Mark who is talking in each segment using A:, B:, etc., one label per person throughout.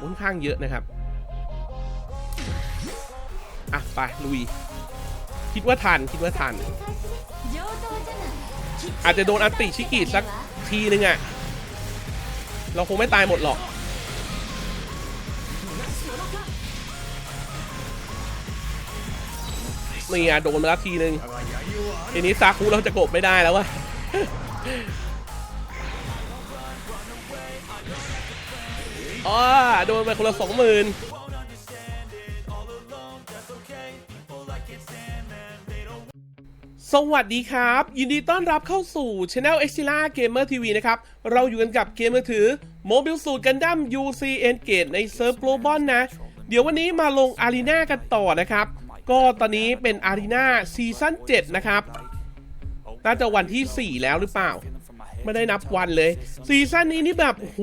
A: ค่อนข้างเยอะนะครับ อะ ไป ลุย คิดว่าทัน คิดว่าทัน อาจจะโดนอัติชิกิสักทีนึงอะเราคงไม่ตายหมดหรอก นี่อะโดนมาแล้วทีนึงทีนี้ซาคุเราจะกบไม่ได้แล้ววะ อ๋อโดนไปคนละสองหมื่นสวัสดีครับ ยินดีต้อนรับเข้าสู่ Channel e x i l a Gamer TV นะครับ เราอยู่กันกับเกมมือถือ Mobile Suit Gundam UC Engage ในเซิร์ฟ Global นะ เดี๋ยววันนี้มาลงอารีนากันต่อนะครับ ก็ตอนนี้เป็นอารีนาซีซั่น7นะครับ น่าจะวันที่ 4 แล้วหรือเปล่า ไม่ได้นับวันเลย ซีซั่นนี้นี่แบบโห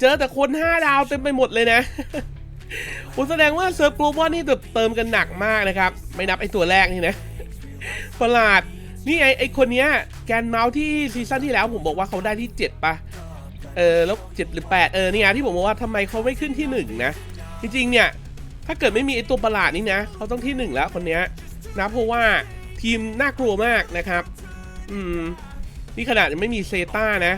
A: เจอแต่คน 5 ดาวเต็มไปหมดเลยนะผมแสดงว่าเซิร์ฟโกลบอลนี่แบบเติมกันหนักมากนะครับ ไม่นับไอตัวแรกนี่นะประหลาดนี่ไอไอคนเนี้ยแกนเมาส์ที่ซีซั่นที่แล้วผมบอกว่าเขาได้ที่ 7ปะเออแล้ว7หรือ 8 เออเนี่ยที่ผมบอกว่าทำไมเขาไม่ขึ้นที่1นะจริงๆเนี่ยถ้าเกิดไม่มีไอตัวประหลาดนี่นะเขาต้องที่ 1 แล้วคนเนี้ยนะเพราะว่าทีมน่ากลัวมากนะครับ อืม นี่ขนาดยังไม่มีเซต้านะ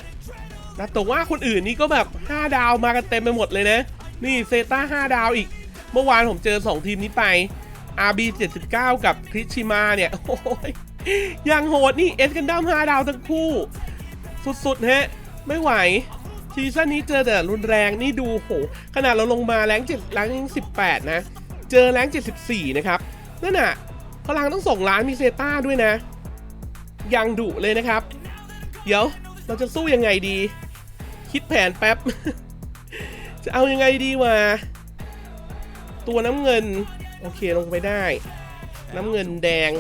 A: นะแต่ว่าคนอื่นนี่ก็แบบ 5 ดาวมากันเต็มไปหมดเลยนะ นี่เซต้า5ดาวอีก เมื่อวานผมเจอ 2 ทีมนี้ไป RB 79 กับคริชิมาเนี่ย โอ้ยยังโหดนี่เอสกันดั้ม5ดาวทั้งคู่ สุดๆฮะ ไม่ไหว ซีซั่นนี้เจอแต่รุนแรงนี่ดูโห ขนาดเราลงมาแรง7แรง18 นะ เจอแรง74 นะครับ นั่นน่ะพลังต้องส่งล้านมีเซต้าด้วยนะ ยังดุเลยนะครับ เดี๋ยวเราจะสู้ยังไงดี คิดแผนแป๊บ จะเอายังไงดีวะตัวน้ำเงิน โอเคลงไปได้ น้ำเงินแดง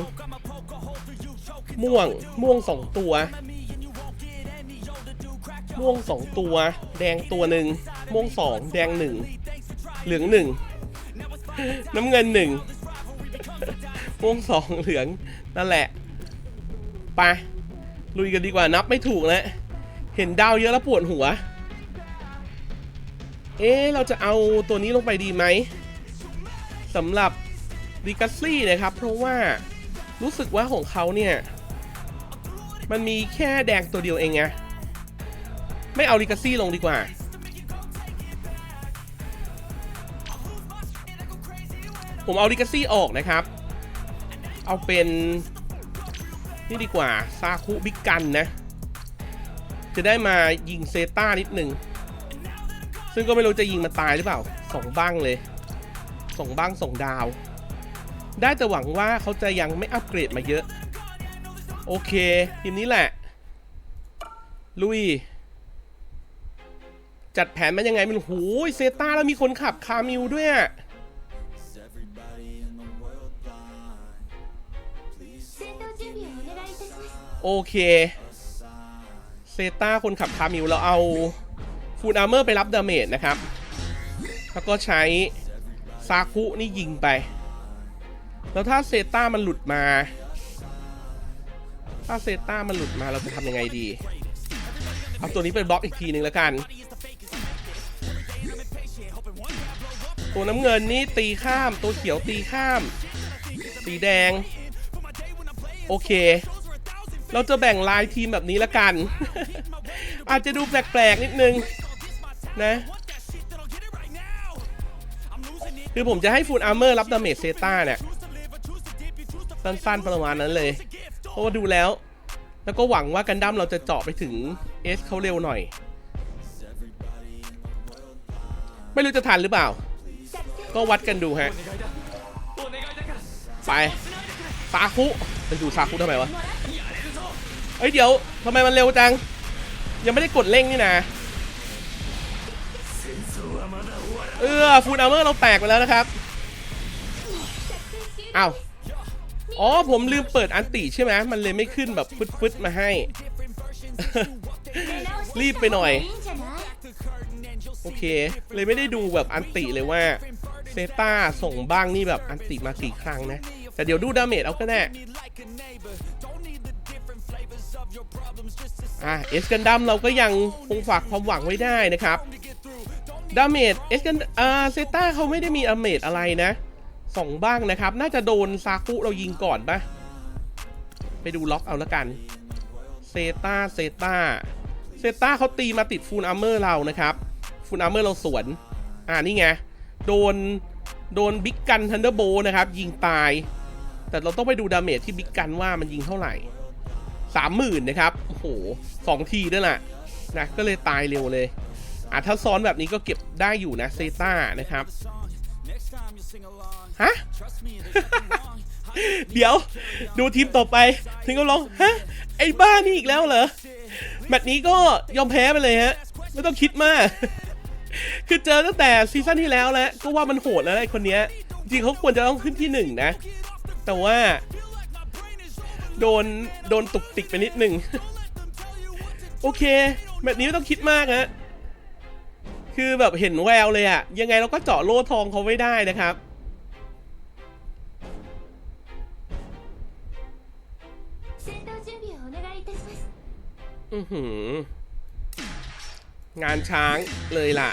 A: ม่วงม่วงสองตัว ม่วงสองตัว แดงตัวหนึ่งม่วงสองแดงหนึ่งเหลืองหนึ่งน้ำเงินหนึ่งม่วงสองเหลืองนั่นแหละไป ลุยกันดีกว่านับไม่ถูกแล้วเห็นดาวเยอะแล้วปวดหัว เอ๊ะเราจะเอาตัวนี้ลงไปดีไหมสำหรับดิกัสซี่นะครับ เพราะว่ารู้สึกว่าของเขาเนี่ย มันมีแค่แดงตัวเดียวเองไงไม่เอาดิกัสซี่ลงดีกว่า ผมเอาดิกัสซี่ออกนะครับ เอาเป็น นี่ดีกว่า ซาคุบิกกันนะ จะได้มายิงเซต้านิดหนึ่ง ซึ่งก็ไม่รู้จะยิงมันตายหรือเปล่าสองบ้างเลยสองบ้างสองดาว ได้แต่หวังว่าเขาจะยังไม่อัปเกรดมาเยอะ โอเคทีมนี้แหละ ลุย จัดแผนมันยังไงมันหูยเซต้าแล้วมีคนขับคามิวด้วยอะ
B: 戦闘準備をお願いいたします
A: โอเค เซต้าคนขับคามิวเราเอาฟูดอาร์เมอร์ไปรับดาเมจนะครับ แล้วก็ใช้ซาคุนี่ยิงไป แล้วถ้าเซต้ามันหลุดมา ถ้าเซต้ามันหลุดมาเราจะทำยังไงดี เอาตัวนี้ไปบล็อกอีกทีหนึ่งแล้วกัน ตัวน้ำเงินนี่ตีข้าม ตัวเขียวตีข้าม สีแดง โอเค เราจะแบ่งลายทีมแบบนี้ละกัน อาจจะดูแปลกๆนิดนึง นะ คือผมจะให้ฟูดอาร์เมอร์รับดาเมจเซต้าเนี่ย สั้นๆประมาณนั้นเลย เพราะว่าดูแล้ว แล้วก็หวังว่ากันดั้มเราจะเจาะไปถึงเอสเขาเร็วหน่อย ไม่รู้จะทันหรือเปล่า ก็วัดกันดูฮะ ไปซาคุ ไปดูซาคุทำไมวะเอ้ยเดี๋ยวทำไมมันเร็วจัง ยังไม่ได้กดเร่งนี่นะเออฟูลอาเมอร์เราแตกไปแล้วนะครับอ้าวอ๋อผมลืมเปิดอันติใช่ไหมมันเลยไม่ขึ้นแบบฟึดๆมาให้ รีบไปหน่อย โอเค เลยไม่ได้ดูแบบอันติเลยว่าเซต้าส่งบ้างนี่แบบอันติมากี่ครั้งนะ แต่เดี๋ยวดูดาเมจเอาก็ได้อะเอสกันดัมเราก็ยังคงฝากความหวังไว้ได้นะครับดาเมจเอสกันอ่าเซต้าเขาไม่ได้มีดาเมจอะไรนะสองบ้างนะครับ น่าจะโดนซากุเรายิงก่อนปะไปดูล็อกเอาละกันเซต้าเซต้าเซต้าเขาตีมาติดฟูลอาร์เมอร์เรานะครับฟูลอาร์เมอร์เราสวน อ่านี่ไง โดน โดนบิ๊กกันทันเดอร์โบนะครับ ยิงตาย แต่เราต้องไปดูดาเมจที่บิ๊กกันว่ามันยิงเท่าไหร่สามหมื่นนะครับโอ้โหสองทีด้วยแหละนะก็เลยตายเร็วเลยอะถ้าซ้อนแบบนี้ก็เก็บได้อยู่นะเซต้านะครับฮะ เดี๋ยวดูทีมต่อไป ถึงก็ร้อง ฮะ ไอ้บ้านี่อีกแล้วเหรอ แมตช์นี้ก็ยอมแพ้ไปเลยฮะ ไม่ต้องคิดมาก คือเจอตั้งแต่ซีซั่นที่แล้วแล้ว ก็ว่ามันโหดแล้วไอ้คนเนี้ย จริงเขาควรจะต้องขึ้นที่หนึ่งนะ แต่ว่า โดนโดนตุกติกไปนิดหนึ่ง โอเค แบบนี้ไม่ต้องคิดมากฮนะคือแบบเห็นแววเลยอะยังไงเราก็เจาะโล่ทองเขาไม่ได้นะครับ อือหืองานช้างเลยล่ะ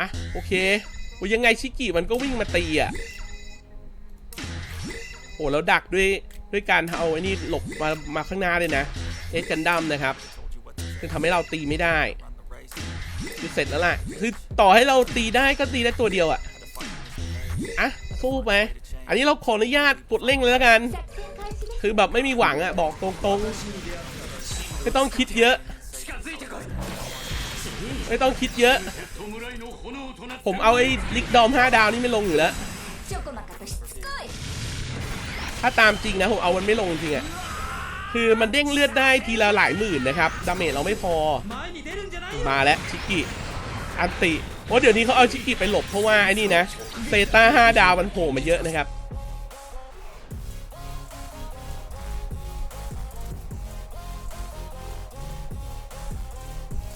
A: อะ โอเค โอ้ยังไงชิกิมันก็วิ่งมาตีอะโอ้แล้วดักด้วยด้วยการเอาไอ้นี่หลบมามาข้างหน้าเลยนะเอสกันดั้มนะครับจะทำให้เราตีไม่ได้คือเสร็จแล้วล่ะคือต่อให้เราตีได้ก็ตีได้ตัวเดียวอะอะสู้ไหมอันนี้เราขออนุญาตกดเร่งเลยแล้วกัน คือแบบไม่มีหวังอะบอกตรงๆไม่ต้องคิดเยอะ ไม่ต้องคิดเยอะ ผมเอาไอ้ลิกดอม 5 ดาวนี่ไม่ลงอยู่แล้ว ถ้าตามจริงนะผมเอามันไม่ลงจริงอะคือมันเด้งเลือดได้ทีละหลายหมื่นนะครับดาเมจเราไม่พอ มาแล้วชิกิ อันติเพราเดี๋ยวนี้เขาเอาชิกิไปหลบเพราะว่าไอ้นี่นะเซต้า5ดาวมันโผล่มาเยอะนะครับ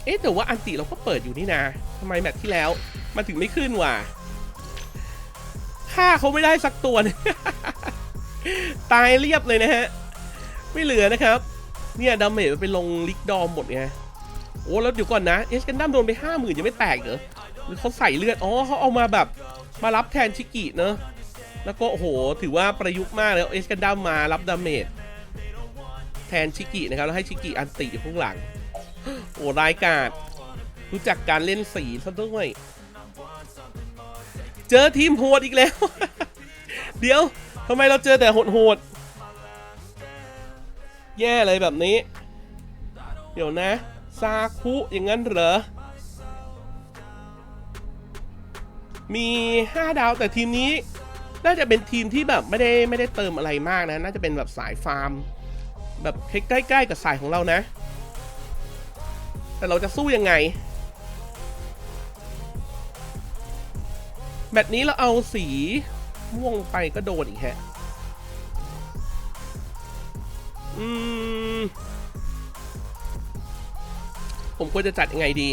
A: เอ๊ะแต่ว่าอันติเราก็เปิดอยู่นี่นะทำไมแมตช์ที่แล้ว มันถึงไม่ขึ้นวะฆ่าเขาไม่ได้สักตัวนตายเรียบเลยนะฮะ ไม่เหลือนะครับ เนี่ยดาเมจมันไปลงลิกดอมหมดไงโอ้แล้วเดี๋ยวก่อนนะเอสกันดั้มโดนไปห้าหมื่นยังไม่แตกเหรอหรือเขาใส่เลือด อ๋อเขาเอามาแบบมารับแทนชิกิเนอะแล้วก็โอ้โห ถือว่าประยุกต์มากแล้วเอสกันดั้มมารับดาเมจแทนชิกินะครับ แล้วให้ชิกิอันติอยู่ข้างหลัง โอ้รายกาดรู้จักการเล่นสีซะด้วย เจอทีมโหดอีกแล้ว เดี๋ยวทำไมเราเจอแต่โหดๆแย่เลยแบบนี้ เดี๋ยวนะซาคุอย่างนั้นเหรอ มี 5 ดาวแต่ทีมนี้ น่าจะเป็นทีมที่แบบไม่ได้ไม่ได้เติมอะไรมากนะ น่าจะเป็นแบบสายฟาร์ม แบบใกล้ๆกับสายของเรานะ แต่เราจะสู้ยังไง แมตช์นี้เราเอาสีม่วงไปก็โดนอีกแฮะ อืม ผมควรจะจัดยังไงดี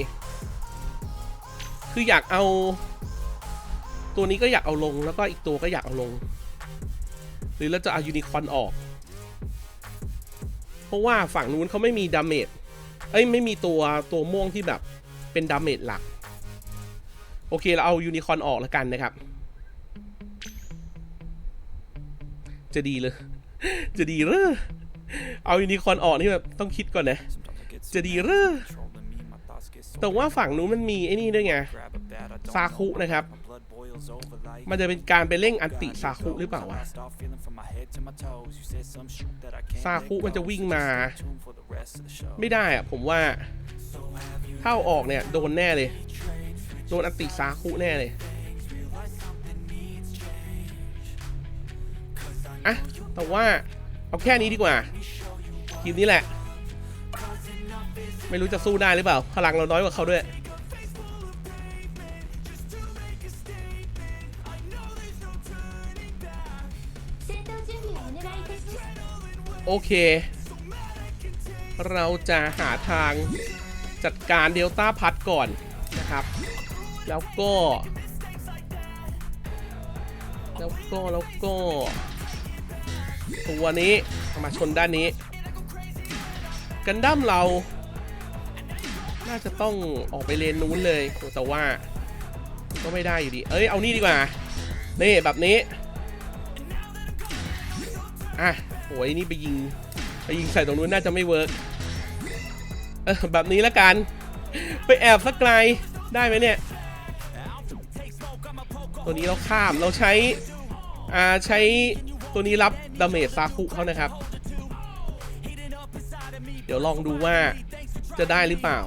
A: คืออยากเอา ตัวนี้ก็อยากเอาลงแล้วก็อีกตัวก็อยากเอาลง หรือเราจะเอายูนิคอร์นออก เพราะว่าฝั่งนู้นเขาไม่มีดาเมจ เอ้ยไม่มีตัวตัวม่วงที่แบบเป็นดาเมจหลัก โอเคเราเอายูนิคอร์นออกแล้วกันนะครับ จะดีเลย จะดีเหรอเอายูนิคอร์นออกนี่แบบต้องคิดก่อนนะ จะดีเหรอแต่ว่าฝั่งนู้นมันมีไอ้นี่ด้วยไง ซาคุนะครับ มันจะเป็นการไปเร่งอันติซาคุหรือเปล่าวะซาคุมันจะวิ่งมา ไม่ได้อะผมว่าถ้าอาออกเนี่ย โดนแน่เลย โดนอันติซาคุแน่เลยอะแต่ว่าเอาแค่นี้ดีกว่าทีมนี้แหละ ไม่รู้จะสู้ได้หรือเปล่า พลังเราน้อยกว่าเขาด้วย โอเค เราจะหาทางจัดการเดลต้าพัดก่อนนะครับ แล้วก็ แล้วก็แล้วก็ ตัวนี้มาชนด้านนี้ กันดั้มเรา น่น่าจะต้องออกไปเลนนู้นเลยแต่ว่า ก็ไม่ได้อยู่ดี เอ้ย เอานี่ดีกว่า นี่ แบบนี้ อะ โอ้ยนี่ไปยิง ไปยิงใส่ตรงนู้นน่าจะไม่เวิร์กแบบนี้ละกัน ไปแอบสักไกลได้ไหมเนี่ย ตัวนี้เราข้ามเราใช้อ่าใช้ตัวนี้รับดาเมจซาคุเขานะครับ เดี๋ยวลองดูว่าจะได้หรือเปล่า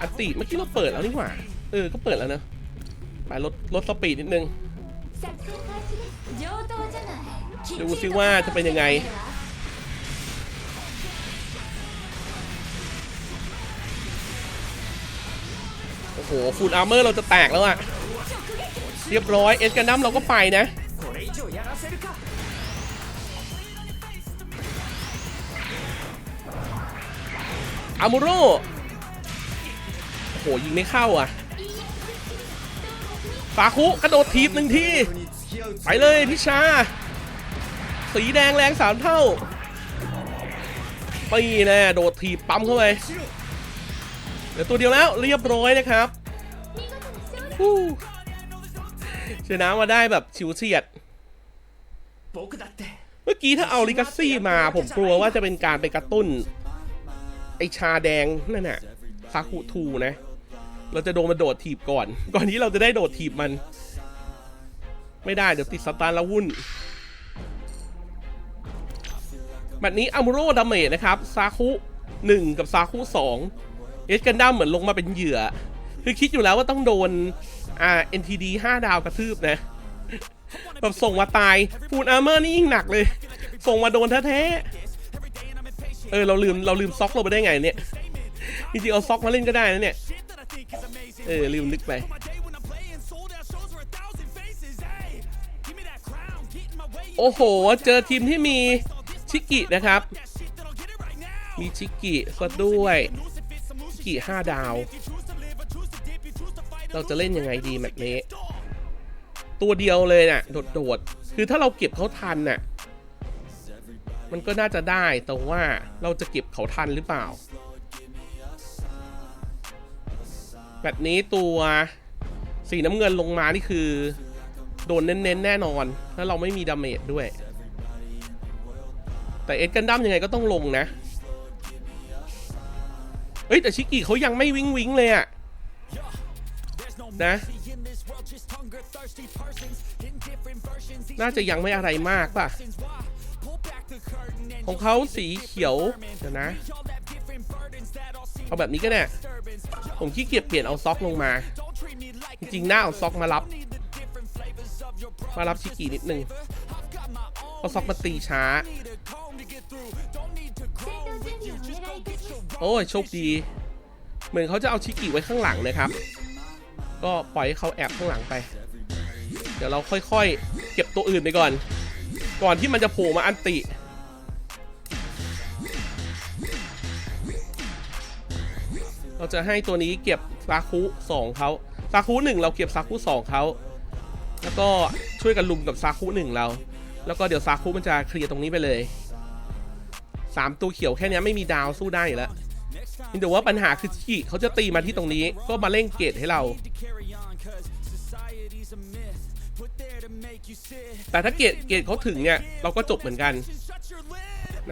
A: อัติเมื่อกี้เราเปิดแล้วนี่หว่า เออ ก็เปิดแล้วเนอะไปลดลดสปีดนิดนึง ดูซิว่าจะเป็นยังไง โอ้โหฟูดอาร์เมอร์เราจะแตกแล้วอะเรียบร้อยเอสกันดัมเราก็ไปนะอามูโร่โอ้โห ยิงไม่เข้าอะฟาคุกระโดดทีบหนึ่งที ไปเลยพิชา สีแดงแรงสามเท่าปีแน่โดดทีปั๊มเข้าไปเดี๋ยวตัวเดียวแล้วเรียบร้อยนะครับชนะมาได้แบบชิวเฉียด เมื่อกี้ถ้าเอาลิกาซี่มาผมกลัวว่าจะเป็นการไปกระตุ้น ไอชาแดงนั่นน่ะซาคุทูนะ เราจะโดนมาโดดถีบก่อน ก่อนที่เราจะได้โดดถีบมัน ไม่ได้เดี๋ยวติดสตาร์แล้ววุ่น แบบนี้อัมโรดาเมจนะครับซาคุ1กับซาคุ2เอสกันดั้มเหมือนลงมาเป็นเหยื่อ คือคิดอยู่แล้วว่าต้องโดนอ่า NTD 5 ดาวกระทืบนะแบบส่งมาตายฟูดอาร์เมอร์นี่ยิ่งหนักเลย ส่งมาโดนแท้ๆเออเราลืมเราลืมซ็อกเราไปได้ไงเนี่ยจริงๆเอาซ็อกมาเล่นก็ได้นะเนี่ยเออลืมนึกไปโอ้โห เจอทีมที่มี ชิกินะครับ มีชิกิซะด้วยชิกิห้าดาว เราจะเล่นยังไงดีแบบนี้ ตัวเดียวเลยน่ะ โดดๆ คือถ้าเราเก็บเขาทันน่ะ มันก็น่าจะได้ แต่ว่าเราจะเก็บเขาทันหรือเปล่า แบบนี้ตัวสีน้ำเงินลงมานี่คือ โดนเน้นๆ แน่นอน แล้วเราไม่มีดาเมจด้วย แต่เอ็ดกันดั้มยังไงก็ต้องลงนะเฮ้ยแต่ชิกิเขายังไม่วิงวิงเลยอะนะ น่าจะยังไม่อะไรมากป่ะ ของเขาสีเขียวเดี๋ยวนะ เอาแบบนี้ก็ได้ ผมขี้เกียจเปลี่ยนเอาซ็อกลงมา จริงๆ หน้าเอาซ็อกมารับ มารับชิกินิดนึงเอาซ็อกมาตีช้า โอ้ยโชคดี เหมือนเขาจะเอาชิกิไว้ข้างหลังนะครับ ก็ปล่อยให้เขาแอบข้างหลังไป เดี๋ยวเราค่อยๆ เก็บตัวอื่นไปก่อน ก่อนที่มันจะโผล่มาอันติเราจะให้ตัวนี้เก็บซาคุสองเขาซาคุหนึ่งเราเก็บซาคุสองเขาแล้วก็ช่วยกันลุมกับซาคุหนึ่งเรา แล้วก็เดี๋ยวซาคุมันจะเคลียร์ตรงนี้ไปเลย สามตัวเขียวแค่นี้ไม่มีดาวสู้ได้แล้วแต่ว่าปัญหาคือชิเขาจะตีมาที่ตรงนี้ก็มาเล่นเกตให้เรา แต่ถ้าเกตเกตเขาถึงเนี่ยเราก็จบเหมือนกัน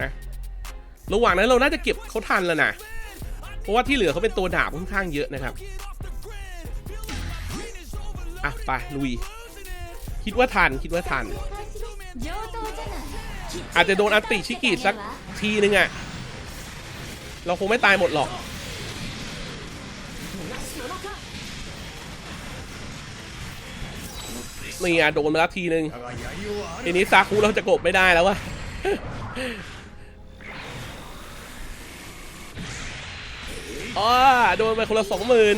A: นะระหว่างนั้นเราน่าจะเก็บเขาทันแล้วนะเพราะว่าที่เหลือเขาเป็นตัวดาบค่อนข้างเยอะนะครับอะไปลุย คิดว่าทันคิดว่าทัน อาจจะโดนอัตติชิกิสักทีนึงอะเราคงไม่ตายหมดหรอก นี่อะโดนมาแล้วทีนึงทีนี้ซาคุเราจะกบไม่ได้แล้ววะอ๋อโดนไปคนละสองหมื่น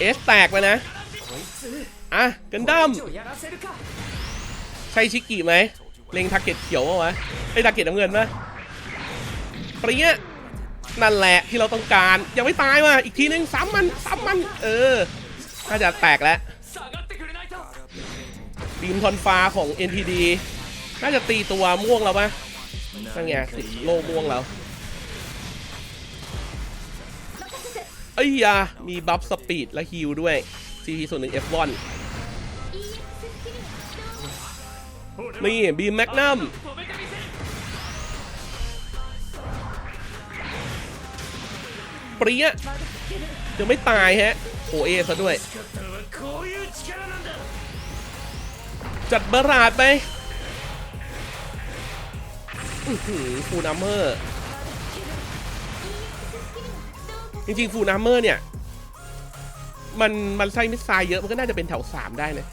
A: เอสแตกไปนะ อะกันดั้ม ช่ชิกิไหมเล็งทาร์เก็ตเขียววะไอ้ทาร์เก็ตน้ำเงินนะปรียนั่นแหละที่เราต้องการยังไม่ตายว่ะอีกทีนึงซ้ำมันซ้ำมัน เออน่าจะแตกแล้วบีมทอนฟ้าของ NTD น่าจะตีตัวม่วงเราปะนั่นไงติดโลม่วงเราไอ้ยามีบัฟสปีดและฮิลด้วย CP ส่วนหนึ่ง F1 นี่บีแมกนัมปรียะยังไม่ตายฮะ โอเอซะด้วย จัดบาราดไปฟูนัมเมอร์ จริงๆ ฟูนัมเมอร์เนี่ย มันมันใช้มิสไซล์เยอะ มันก็น่าจะเป็นแถวสามได้นะ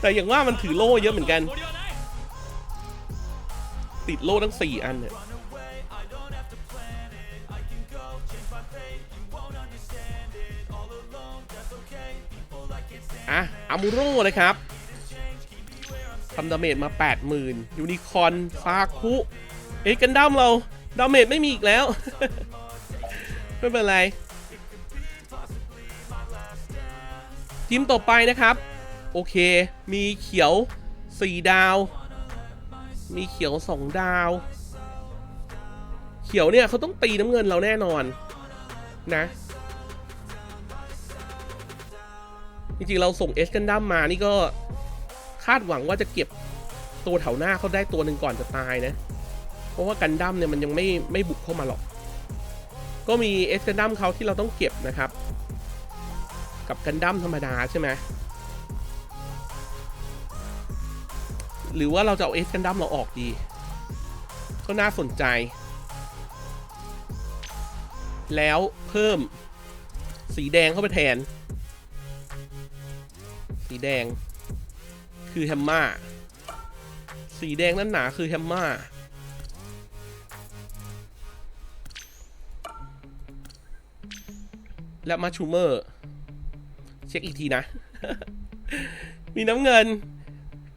A: แต่อย่างว่ามันถือโล่เยอะเหมือนกัน ติดโล่ทั้ง 4 อันเนี่ยอะอามูโร่นะครับทำดาเมจมา 80,000 ยูนิคอนฟาคุเอ้กันดั้มเรา ดาเมจไม่มีอีกแล้ว ไม่เป็นไรทีมต่อไปนะครับ โอเค มีเขียว 4 ดาว มีเขียว 2 ดาว เขียวเนี่ยเขาต้องตีน้ำเงินเราแน่นอน นะ จริงๆ เราส่งเอสกันดั้มมานี่ก็คาดหวังว่าจะเก็บตัวแถวหน้าเขาได้ตัวหนึ่งก่อนจะตายนะ เพราะว่ากันดั้มเนี่ยมันยังไม่ไม่บุกเข้ามาหรอก ก็มีเอสกันดั้มเขาที่เราต้องเก็บนะครับ กับกันดั้มธรรมดาใช่ไหม หรือว่าเราจะเอาเอสกันดั้มเราออกดี ก็น่าสนใจ แล้วเพิ่มสีแดงเข้าไปแทน สีแดง คือแฮมมาสีแดงนั่นหนาคือแฮมมาและมาชูเมอร์ เช็คอีกทีนะ มีน้ำเงิน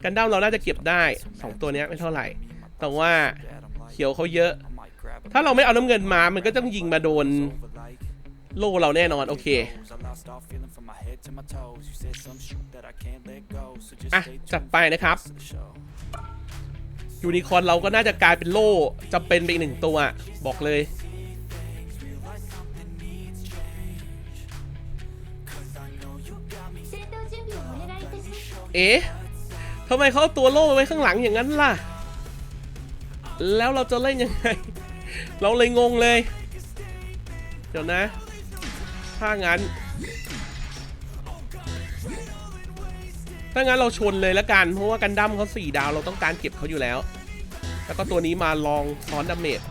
A: กันด้ามเราน่าจะเก็บได้ 2 ตัวนี้ไม่เท่าไหร่ แต่ว่าเขียวเขาเยอะ ถ้าเราไม่เอาน้ำเงินมา มันก็ต้องยิงมาโดนโล่เราแน่นอนโอเคอะจัดไปนะครับยูนิคอนเราก็น่าจะกลายเป็นโล่จะเป็นไปอีกหนึ่งตัวบอกเลย เอ๊ะ ทำไมเขาตัวโล่ไว้ข้างหลังอย่างนั้นล่ะ แล้วเราจะเล่นยังไง เราเลยงงเลย เดี๋ยวนะ ถ้างั้น ถ้างั้นเราชนเลยแล้วกัน เพราะว่ากันดั้มเขาสี่ดาวเราต้องการเก็บเขาอยู่แล้ว แล้วก็ตัวนี้มาลองซ้อนดาเมจ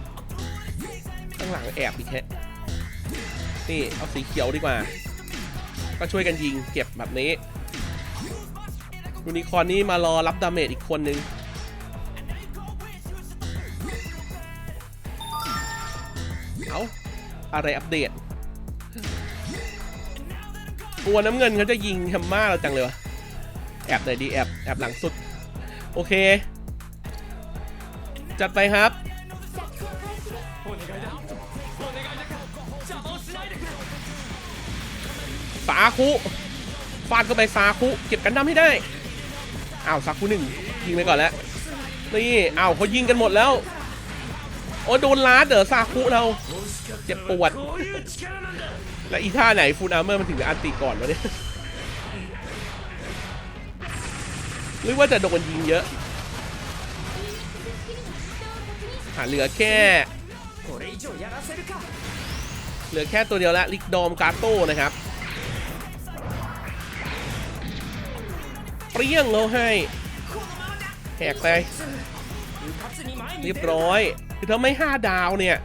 A: ข้างหลังแอบอีกแค่นี่เอาสีเขียวดีกว่า ก็ช่วยกันยิงเก็บแบบนี้ ยูนิคอร์นนี่มารอรับดาเมจอีกคนนึง เอาอะไรอัปเดตตัวน้ำเงินเขาจะยิงแฮมม่าเราจังเลยวะแอบไหนดีแอบแอบหลังสุด โอเค จัดไปครับสาคุฟาดเข้าไปสาคุเก็บกันดำให้ได้ อ้าวซักผู้หนึ่งยิงไปก่อนแล้วนี่อ้าวเขายิงกันหมดแล้ว โอ้โดนล้าเด๋อซาคุเราเจ็บปวด และอีท่าไหนฟูนอาร์เมอร์มันถึงจะอันติก่อนวะเนี่ยหรือว่าจะโดนยิงเยอะหาเหลือแค่เหลือแค่ตัวเดียวละลิกดอมกาโต้นะครับ เปรี้ยงเอาให้แหกไปเรียบร้อย คือถ้าไม่ห้าดาวเนี่ย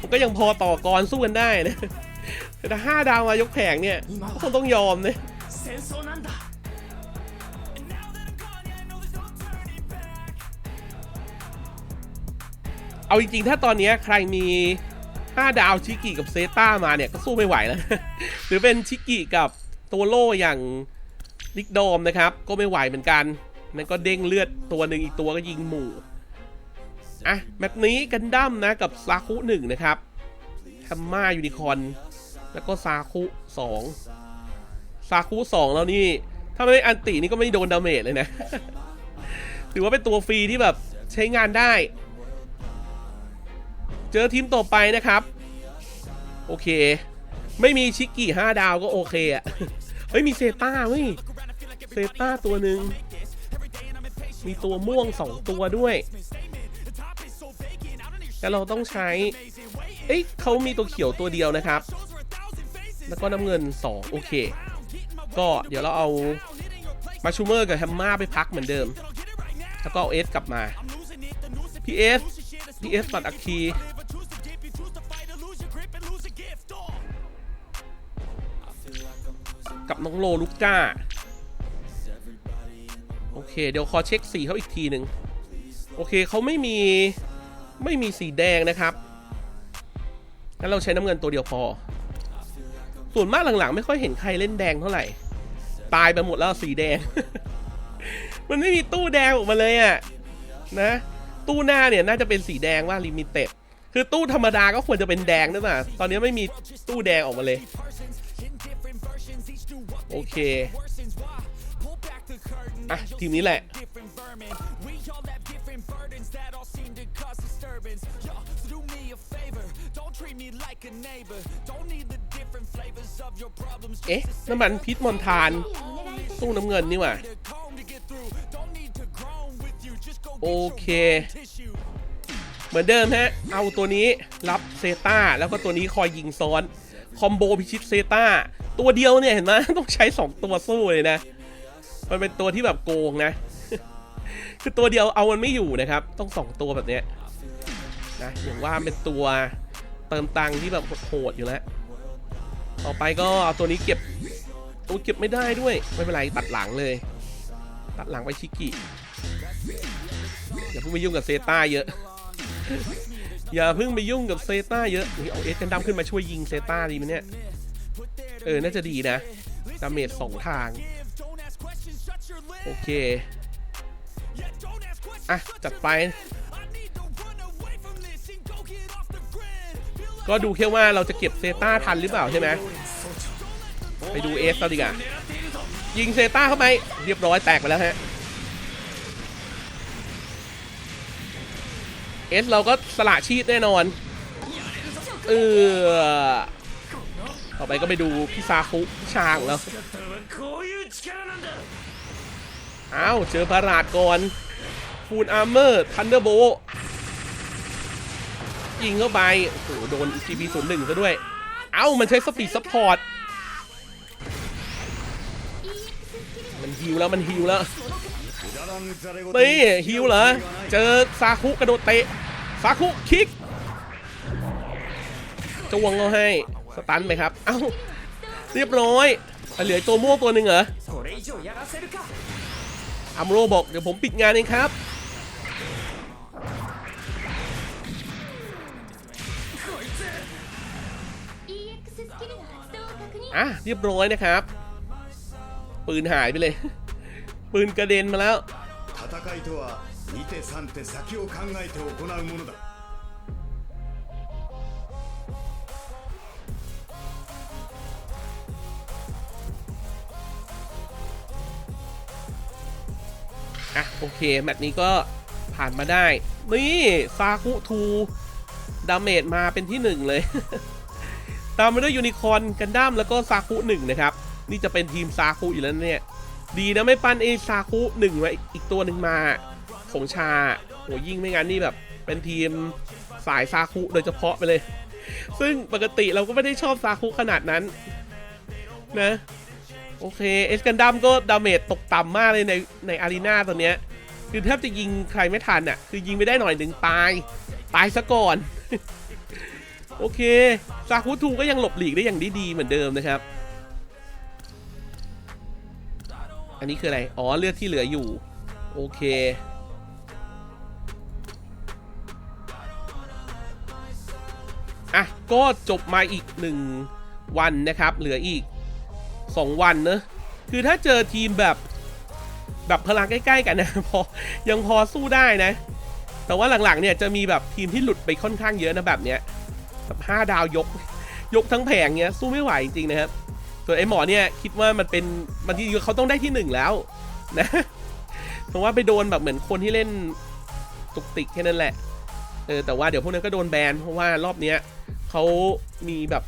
A: มันก็ยังพอต่อกรสู้กันได้นะแต่ถ้าห้าดาวมายกแผงเนี่ยคงต้องยอม
C: เนี่ย
A: เอาจริงๆ ถ้าตอนนี้ใครมี 5 ดาวชิกิกับเซต้ามาเนี่ย ก็สู้ไม่ไหวแล้ว หรือเป็นชิกิกับตัวโล่อย่าง ลิกดอมนะครับ ก็ไม่ไหวเหมือนกัน นั่นก็เด้งเลือดตัวหนึ่งอีกตัวก็ยิงหมู่อะแบบนี้กันดั้มนะกับซาคุหนึ่งนะครับทัมมายูนิคอนแล้วก็ซาคุสองซาคุสองแล้วนี่ ถ้าไม่ได้อันตินี่ก็ไม่โดนดาเมจเลยนะ ถือว่าเป็นตัวฟรีที่แบบใช้งานได้ เจอทีมต่อไปนะครับ โอเค ไม่มีชิกกี้ห้าดาวก็โอเคอะเฮ้ย มีเซต้าเว้ย เซต้าตัวหนึ่งมีตัวม่วงสองตัวด้วย แล้วเราต้องใช้ เอ้ยเขามีตัวเขียวตัวเดียวนะครับ แล้วก็น้ำเงิน 2 โอเค ก็เดี๋ยวเราเอามาชูเมอร์กับแฮมมาไปพักเหมือนเดิม แล้วก็เอาเอสกลับมาพีเอสพีเอสตัดอัคคีกับน้องโลลูก้า โอเค เดี๋ยวขอเช็คสีเขาอีกทีหนึ่งโอเคเขาไม่มีไม่มีสีแดงนะครับงั้นเราใช้น้ำเงินตัวเดียวพอ ส่วนมากหลังๆ ไม่ค่อยเห็นใครเล่นแดงเท่าไหร่ ตายไปหมดแล้วสีแดง มันไม่มีตู้แดงออกมาเลยอะ่ะนะ ตู้หน้าเนี่ยน่าจะเป็นสีแดงว่าลิมิเต็ดคือตู้ธรรมดาก็ควรจะเป็นแดงด้วยป่ะตอนนี้ไม่มีตู้แดงออกมาเลย โอเค อะทีมนี้แหละ เอ๊ะน้ำมันพิษมอนทานตู้น้ำเงินนี่หว่า โอเค เหมือนเดิมฮะ เอาตัวนี้รับเซต้า แล้วก็ตัวนี้คอยยิงซ้อน คอมโบพิชิตเซต้า ตัวเดียวเนี่ย เห็นไหมต้องใช้ 2 ตัวสู้เลยนะ มันเป็นตัวที่แบบโกงนะ คือตัวเดียวเอามันไม่อยู่นะครับ ต้อง2ตัวแบบเนี้ยนะอย่างว่าเป็นตัวเติมตังค์ที่แบบโหดๆอยู่แล้ว ต่อไปก็เอาตัวนี้เก็บตัวเก็บไม่ได้ด้วย ไม่เป็นไรตัดหลังเลย ตัดหลังไปชิกิอย่าเพิ่งไปยุ่งกับเซต้าเยอะ อย่าเพิ่งไปยุ่งกับเซต้าเยอะนี่เอาเอสกันดั้มขึ้นมาช่วยยิงเซต้าดีไหมเนี่ย เออ น่าจะดีนะ ดาเมจสองทาง โอเค อะ จัดไป ก็ดูแค่ว่าเราจะเก็บเซต้าทันหรือเปล่าใช่ไหมไปดูเอสเราดีกว่า ยิงเซต้าเข้าไป เรียบร้อยแตกไปแล้วฮะเอสเราก็สละชีพแน่นอน เออ ต่อไปก็ไปดูพี่ซาคุชาง
C: แล้ว
A: อ้าวเจอพระราดก่อนฟูลอาร์เมอร์ทันเดอร์โบยิงเข้าไปโอ้โหโดน GP 0 1 ซะด้วย เอ้ามันใช้สปีดซัพพอร์ตมันฮิวแล้วมันฮิวแล้วนี่ฮิวเหรอ เจอซาคุกระโดดเตะซาคุคิกจวงเอาให้สตันไหมครับ เอ้า เรียบร้อย เหลือตัวม่วงตัวหนึ่งเหรอ อัมโรบอก เดี๋ยวผมปิดงานเองครับ
B: EX スキルの発動を確認
A: อ่ะ เรียบร้อยนะครับ ปืนหายไปเลย ปืนกระเด็นมาแล้ว
D: 戦いとは2手3手先を考えて行うものだ
A: อะโอเค แมตช์นี้ก็ผ่านมาได้ นี่ซาคุทูดาเมจมาเป็นที่หนึ่งเลย ตามมาด้วยยูนิคอนกันดั้มแล้วก็ซาคุหนึ่งนะครับ นี่จะเป็นทีมซาคุอยู่แล้วเนี่ย ดีนะไม่ปั้นเอซาคุหนึ่งมาอีกอีกตัวหนึ่งมาของชาโหยิ่งไม่งั้นนี่แบบ เป็นทีมสายซาคุโดยเฉพาะไปเลย ซึ่งปกติเราก็ไม่ได้ชอบซาคุขนาดนั้น นะ โอเคเอสกันดัมก็ดาเมจตกต่ำมากเลยในในอารีนาตอนเนี้ยคือแทบจะยิงใครไม่ทันอะคือยิงไม่ได้หน่อยหนึ่งตาย ตายซะก่อน โอเคซาคุทูก็ยังหลบหลีกได้อย่างดีๆเหมือนเดิมนะครับ อันนี้คืออะไร อ๋อเลือดที่เหลืออยู่ โอเคอะก็จบมาอีกหนึ่งวันนะครับ เหลืออีก 2 วันเนอะคือถ้าเจอทีมแบบแบบพลังใกล้ ๆ กันนะพอยังพอสู้ได้นะ แต่ว่าหลังๆเนี่ยจะมีแบบทีมที่หลุดไปค่อนข้างเยอะนะแบบเนี้ยแบบห้าดาวยก ยกทั้งแผงเนี้ยสู้ไม่ไหวจริงๆนะครับส่วนไอ้หมอเนี่ยคิดว่ามันเป็นมันที่เขาต้องได้ที่หนึ่งแล้วนะเพราะว่าไปโดนแบบเหมือนคนที่เล่นตุกติกแค่นั้นแหละเออแต่ว่าเดี๋ยวพวกนั้นก็โดนแบนเพราะว่ารอบเนี้ยเขามีแบบ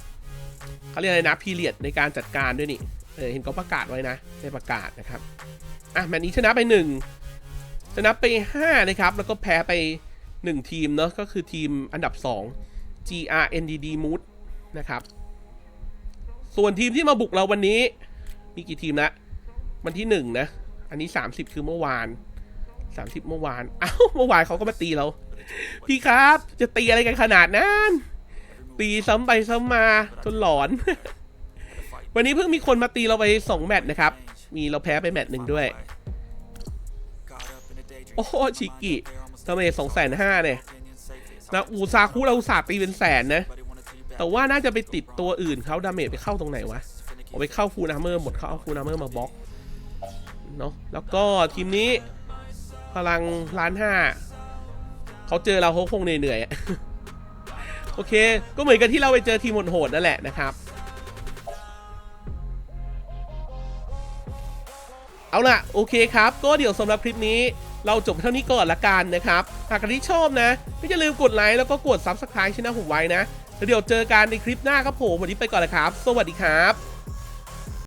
A: เขาเรียกอะไรนะพีเรียดในการจัดการด้วยนี่เออเห็นเขาประกาศไว้นะในประกาศนะครับอะแมตช์นี้ชนะไป 1 ชนะไป 5 นะครับ แล้วก็แพ้ไป 1 ทีมเนาะก็คือทีมอันดับ 2 GRNDD Mood นะครับ ส่วนทีมที่มาบุกเราวันนี้ มีกี่ทีมละวันที่ 1 นะ อันนี้ 30 คือเมื่อวาน 30 เมื่อวาน เอ้า เมื่อวานเขาก็มาตีเรา พี่ครับ จะตีอะไรกันขนาดนั้น ตีซ้ำไปซ้ำมาจนหลอน วันนี้เพิ่งมีคนมาตีเราไป 2 แมตช์นะครับ มีเราแพ้ไปแมตช์หนึ่งด้วย โอ้ชิกิทำไมสองแสนห้าเนี่ยนะอูซาคุเราสาตีเป็นแสนนะ แต่ว่าน่าจะไปติดตัวอื่นเขาดาเมจไปเข้าตรงไหนวะเอาไปเข้าฟูนาเมอร์หมดเขาเอาฟูนาเมอร์มาบล็อกเนาะแล้วก็ทีมนี้พลังล้านห้าเขาเจอเราเขาคงเหนื่อยๆอะ โอเค ก็เหมือนกันที่เราไปเจอทีมโหดๆนั่นแหละนะครับ เอาล่ะ โอเคครับ ก็เดี๋ยวสำหรับคลิปนี้ เราจบเท่านี้ก่อนละกันนะครับ หากใครที่ชอบนะไม่อย่าลืมกดไลค์แล้วก็กด Subscribe ช่องผมไว้นะแล้วเดี๋ยวเจอกันในคลิปหน้าครับผมวันนี้ไปก่อนเลยครับ สวัสดีครับ